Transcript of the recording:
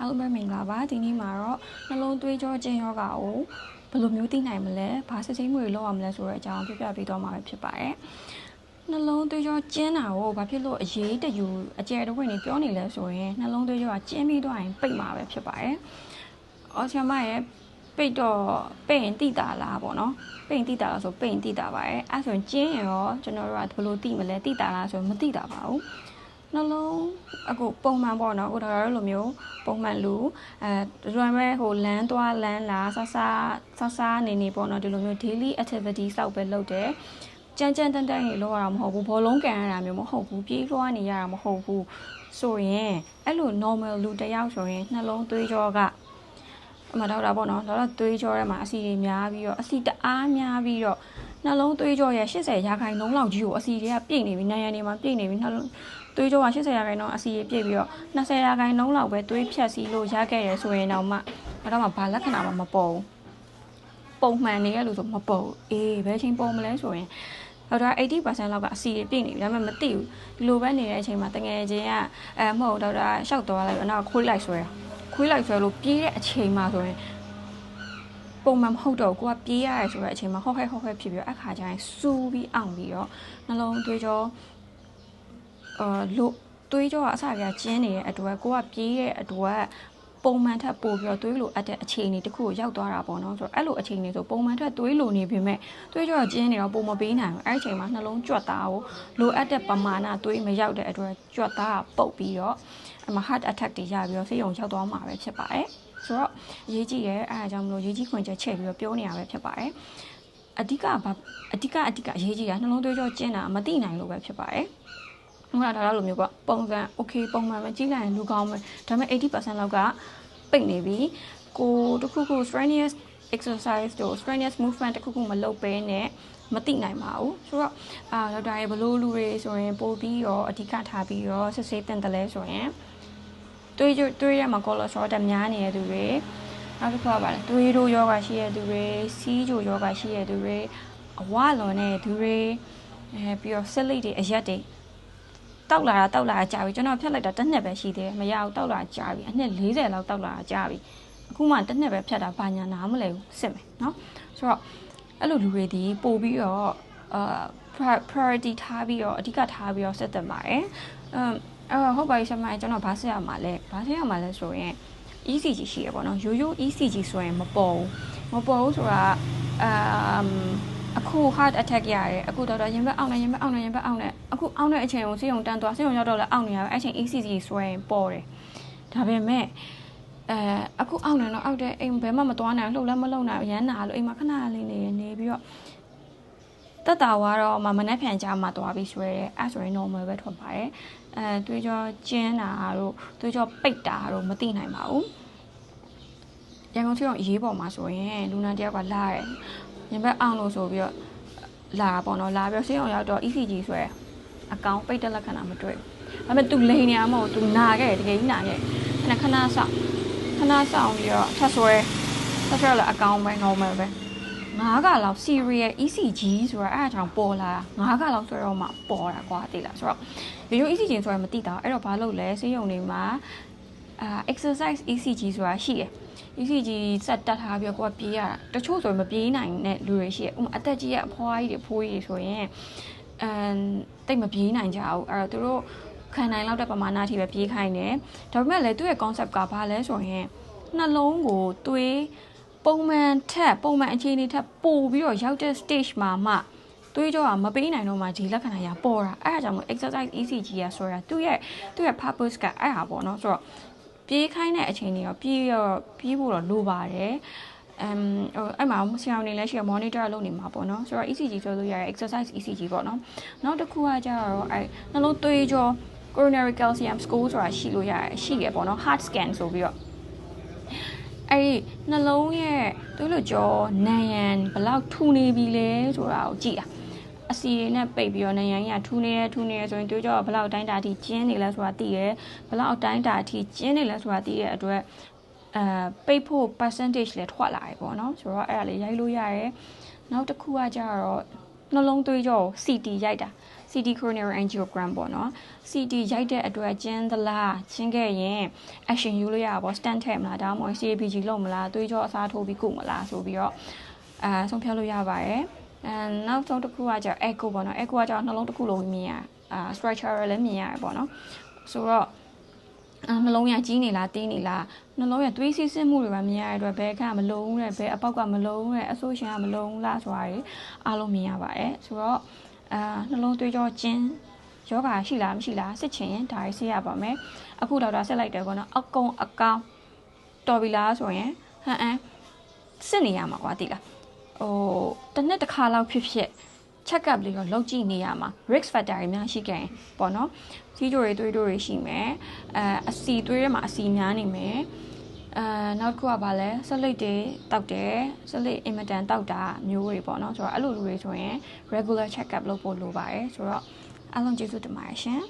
အားလုံးပဲမင်္ဂလာပါဒီနေ့မှာတော့နှလုံးသွေးကြောကျဉ်ယောဂါကိုဘယ်လိုမျိုးသိနိုင်မလဲဘာစစ်ဆေးမှုတွေလုပ်ရမလဲဆိုတဲ့အကြောင်းပြပြပေးတော့မှာပဲဖြစ်ပါတယ်နှလုံးသွေးကြောကျဉ်တာကိုဘာဖြစ်လို့အရေးတယူအကျယ်တဝင့်နေပြောနေလဲဆိုရင်နှလုံးသွေးကြောကကျဉ်ပြီးတော့ရင်ပိတ်မှာပဲဖြစ်ပါတယ်အော်ဆရာမရဲ့ပိတ်တော့ပိတ်ရင်တိတာလားပေါ့နော်ပိတ်ရင်တိတာလားဆိုပိတ်ရင်တိတာပါရဲ့အဲ့ဆိုရင်ကျင်းရင်ရောကျွန်တော်တို့ကဘယ်လိုတိမလဲတိတာလားဆိုရင်မတိတာပါဘူး နှလုံးအခုပုံမှန်ပေါ့နော်အခုဒါရလိုမျိုးပုံမှန်လူအဲရွံပဲဟိုလမ်းသွားလမ်းလာဆဆဆဆနေနေပေါ့နော်ဒီလိုမျိုး daily activity စောက်ပဲလုပ်တယ်ကြမ်းကြမ်းတန်းတန်းရေလောက်ရတာမဟုတ်ဘူးဘောလုံးကန်ရတာမျိုးမဟုတ်ဘူးပြေးလွှားနေရတာမဟုတ်ဘူးဆိုရင်အဲ့လို normal လူတစ်ယောက်ဆိုရင်နှလုံးသွေးကြောက အမှတော့တာပေါ့နော်တော့သွေးကြောထဲမှာအဆီတွေများပြီးတော့အဆီတအားများပြီးတော့နှလုံးသွေးကြောရဲ့80ရာခိုင်နှုန်းလောက်ကြီးကိုအဆီတွေကပြည့်နေပြီနိုင်ရန်တွေမှာပြည့်နေပြီနှလုံးသွေးကြောက80ရာခိုင်နှုန်းအဆီတွေပြည့်ပြီးတော့20ရာခိုင်နှုန်းလောက်ပဲသွေးဖြတ်စီလို့ရခဲ့ရဆိုရင်တော့မှတော့မှဘာလက္ခဏာမှမပေါ်ဘူးပုံမှန်နေရလို့ဆိုမပေါ်ဘူးအေးဘယ်ချိန်ပေါ်မလဲဆိုရင်တော့ဒါ80%လောက်ကအစီတွေပြည့်နေပြီဒါပေမဲ့မသိဘူးဒီလိုပဲနေတဲ့အချိန်မှာတငယ်ချင်းကအဲမဟုတ်တော့ဒါရှောက်သွားလိုက်တော့နောက်ခွေးလိုက်ဆွဲ ခွေးလိုက်ဆွဲလို့ပြေးတဲ့အချိန်မှာဆိုရင်ပုံမှန်မဟုတ်တော့ကိုကပြေးရတယ်ဆိုတဲ့အချိန်မှာဟော့ဟဲ့ဟော့ဟဲ့ဖြစ်ပြီးတော့အခါကျရင်စူးပြီးအောင်ပြီးတော့နှလုံးသွေးကြောအာလို့သွေးကြောကအစကကျင်းနေတဲ့အတွက်ကိုကပြေးတဲ့အတွက် ပုံမှန်ထက်ပိုပြီးတော့သွေးလိုအပ်တဲ့အခြေအနေတစ်ခုကိုရောက်သွားတာပေါ့နော်ဆိုတော့အဲ့လိုအခြေအနေဆိုပုံမှန်ထက်သွေးလိုနေပေမဲ့သွေးကြောကကျင်းနေတော့ပုံမပေးနိုင်ဘူးအဲ့ဒီအချိန်မှာနှလုံးကြွက်သားကိုလိုအပ်တဲ့ပမာဏသွေးမရောက်တဲ့အတွက်ကြွက်သားကပုတ်ပြီးတော့အမ heart attack တွေရပြီးတော့ဆေးရုံရောက်သွားမှာပဲဖြစ်ပါတယ်ဆိုတော့အရေးကြီးရဲ့အဲအားကြောင့်မလို့ရေးကြီးခွင့်ချက်ချက်ပြီးတော့ပြောနေရပဲဖြစ်ပါတယ်အဓိကဘာအဓိကအဓိကအရေးကြီးတာနှလုံးသွေးကြောကျင်းတာမသိနိုင်လို့ပဲဖြစ်ပါတယ် ဟုတ်လားဒါတော့လိုမျိုးကပုံစံ okay ပုံမှန်ပဲကြီးလိုက်ရင်လူကောင်းပဲဒါပေမဲ့80%လောက်ကပိတ်နေပြီကိုတခုခု strenuous exercise တို့ strenuous movement တခုခုမလုပ်ဘဲနဲ့မသိနိုင်ပါဘူးဆိုတော့အာဒေါက်တာရေဘလို့လူတွေဆိုရင်ပို့ပြီးတော့အဓိကထားပြီးတော့စစ်ဆေးတင်တယ်လဲဆိုရင်တွေးတွေးရမှာ cholesterol တက်များနေတဲ့သူတွေနောက်တစ်ခါပါလေတွေးတို့ယောဂရှိတဲ့သူတွေစီးကြိုယောဂရှိတဲ့သူတွေအဝလွန်တဲ့သူတွေအဲပြီးတော့ဆက်လိတ်တွေအရက်တွေ တောက်လာတာတောက်လာတာကြာပြီကျွန်တော်ဖြတ်လိုက်တာတစ်နှစ်ပဲရှိသေးတယ်မရဘူးတောက်လာကြာပြီအနှစ်40လောက်တောက်လာတာကြာပြီအခုမှတစ်နှစ်ပဲဖြတ်တာဘာညာနားမလဲဘူးစစ်မယ်เนาะဆိုတော့အဲ့လိုလူတွေဒီပို့ပြီးတော့အာ priority ထားပြီးတော့အဓိကထားပြီးတော့ဆက်သက်ပါတယ်အမ်အဲ့ဟုတ်ပါပြီဆရာမကျွန်တော်ဘာဆက်ရမှာလဲဘာဆက်ရမှာလဲဆိုရင် ECG ရှိရပေါ့နော်ရိုးရိုး ECG ဆိုရင်မပေါ်ဘူးမပေါ်ဘူးဆိုတာအမ် အခု heart attack ရတယ်အခုဒေါက်တာရင်ဘက်အောက်နဲ့ရင်ဘက်အောက်နဲ့ရင်ဘက်အောက်နဲ့အခုအောက်တဲ့အချိန်ကိုဆေးရုံတန်းသွားဆေးရုံရောက်တော့လည်းအောက်နေရပဲအဲ့ချိန် ECG ဆွဲရင်ပေါ်တယ်ဒါပေမဲ့အဲအခုအောက်နေတော့အောက်တဲ့အိမ်ဘယ်မှမသွားနိုင်လှုပ်လည်းမလှုပ်နိုင်ရမ်းနာလို့အိမ်မှာခဏလေးနေနေပြီးတော့တက်တာကတော့မမနှက်ဖြန်ကြမှာသွားပြီးဆွဲတယ်အဲ့ဆိုရင် normal ပဲထွက်ပါတယ်အဲသွေးကြောကျင်းတာတို့သွေးကြောပိတ်တာတို့မသိနိုင်ပါဘူးရန်ကုန်ချောင်းအရေးပေါ်မှာဆိုရင်လူနာတယောက်ကလာတယ် ရင်ဘက်အောင်လို့ဆိုပြီးတော့လာပေါ့နော်လာပြီးဆေးရုံရောက်တော့ ECG ဆွဲအကောင်ပိတ်တဲ့လက္ခဏာမတွေ့ဘူးဒါပေမဲ့ तू လိန်နေမှာမဟုတ် तू နာခဲ့တယ်တကယ်ကြီးနာခဲ့ခဏခဏဆောက်ခဏဆောက်ပြီးတော့ထပ်ဆွဲထပ်ဆွဲလာအကောင်ပဲ normal ပဲငါးကလောက် serial ECG ဆိုတာအဲ့အကြောင်းပေါ်လာငါးကလောက်ဆွဲတော့မှပေါ်တာကွာသိလားဆိုတော့ရိုးရိုး ECG ဆိုတာမသိတာအဲ့တော့ဘာလုပ်လဲဆေးရုံတွေမှာ အာ exercise ECG ဆိုတာရှိတယ် ECG စက်တက်ထားပြီးတော့ကိုကပြေးရတာတချို့ဆိုရင်မပြေးနိုင်တဲ့လူတွေရှိတယ်ဥပမာအသက်ကြီးရဲ့အဖွားကြီးတွေဖိုးကြီးတွေဆိုရင်အမ်တိတ်မပြေးနိုင်ကြဘူးအဲ့တော့သူတို့ခံနိုင်လောက်တဲ့ပမာဏအထိပဲပြေးခိုင်းတယ်ဒါပေမဲ့လည်းသူ့ရဲ့ concept ကဘာလဲဆိုရင်နှလုံးကိုသွေးပုံမှန်ထက်ပုံမှန်အခြေအနေထက်ပိုပြီးတော့ရောက်တဲ့ stage မှာမှသွေးကြောကမပေးနိုင်တော့မှဒီလက္ခဏာရပေါ်တာအဲ့ဒါကြောင့်မို့ exercise ECG ရဆိုတာသူ့ရဲ့သူ့ရဲ့ purpose ကအဲ့ဟာပေါ့နော်ဆိုတော့ ပြေးခိုင်းတဲ့အချိန်တွေရောပြေးရောပြေးဖို့တော့လိုပါတယ်အမ်ဟိုအဲ့မှာဆရာဝန်တွေလည်းရှိရ monitor လုပ်နေမှာပေါ့နော်ဆိုတော့ ECG ဆိုလို့ရတဲ့ exercise ECG ပေါ့နော်နောက်တစ်ခုကကျတော့အဲ့နှလုံးသွေးကြော coronary calcium score ဆိုတာရှိလို့ရတယ်ရှိရပေါ့နော် heart scan ဆိုပြီးတော့အဲ့ဒီနှလုံးရဲ့သွေးလွှတ်ကြောနံရံဘယ်လောက်ထူနေပြီလဲဆိုတာကိုကြည့်တာ အစီတွေနဲ့ပိတ်ပြီးတော့နေရန်ကြီးကထူနေတယ်ထူနေတယ်ဆိုရင်တွေးကြောဘလောက်တိုင်းတာအထိကျင်းနေလဲဆိုတာသိရဲဘလောက်တိုင်းတာအထိကျင်းနေလဲဆိုတာသိရဲ့အတွက်အဲပိတ်ဖို့ percentage လည်းထွက်လာပြီပေါ့နော်ဆိုတော့အဲ့ဒါလေးရိုက်လို့ရတယ်နောက်တစ်ခုကကြတော့နှလုံးသွေးကြောကို CT ရိုက်တာ CT coronary angiogram ပေါ့နော် CT ရိုက်တဲ့အတွက်ကျင်းသလားချင်းခဲ့ရင် action ယူလို့ရပါပေါ့ stent ထည့်မလားဒါမှမဟုတ် CABG လုပ်မလားသွေးကြောအစားထိုးပြီးကုမလားဆိုပြီးတော့အာဆုံးဖြတ်လို့ရပါတယ် အဲနောက်ဆုံးတစ်ခုကကျ echo ပေါ့နော် echo ကကျနှလုံးတစ်ခုလုံးမြင်ရအာ structure လည်းမြင်ရတယ်ပေါ့နော်ဆိုတော့အာနှလုံးရကြီးနေလားတင်းနေလားနှလုံးရသွေးစီးဆင်းမှုတွေပါမြင်ရတဲ့အတွက်ဘယ်ခါမလုံးဘူးတဲ့ဘယ်အပေါက်ကမလုံးဘူးတဲ့အဆိုးရှင်ကမလုံးဘူးလားဆိုတာတွေအားလုံးမြင်ရပါတယ်ဆိုတော့အာနှလုံးသွေးကြောကျင်းယောဂါရှိလားမရှိလားစစ်ချင်ဒါတွေဆေးရပါမယ်အခုဒေါက်တာဆက်လိုက်တယ်ပေါ့နော်အကုံအကောင်တော်ပြီလားဆိုရင်ဟန်အန်စစ်နေရမှာကွာတိလား ဟိုတစ်နှစ်တစ်ခါလောက်ဖြစ်ဖြစ် check up လေးတော့လုပ်ကြည့်နေရမှာ risk factor တွေများရှိခဲ့ရင်ပေါ့နော်စီးကြိုတွေသွေးတိုးတွေရှိမယ်အဲအစီသွေးထဲမှာအစီများနေမယ်အဲနောက်တစ်ခုကဘာလဲဆက်လိတ်တွေတောက်တယ်ဆက်လိတ်အင်မတန်တောက်တာမျိုးတွေပေါ့နော်ဆိုတော့အဲ့လိုလူတွေဆိုရင် regular check up လုပ်ဖို့လိုပါတယ်ဆိုတော့အားလုံးကျေးဇူးတင်ပါတယ်ရှင်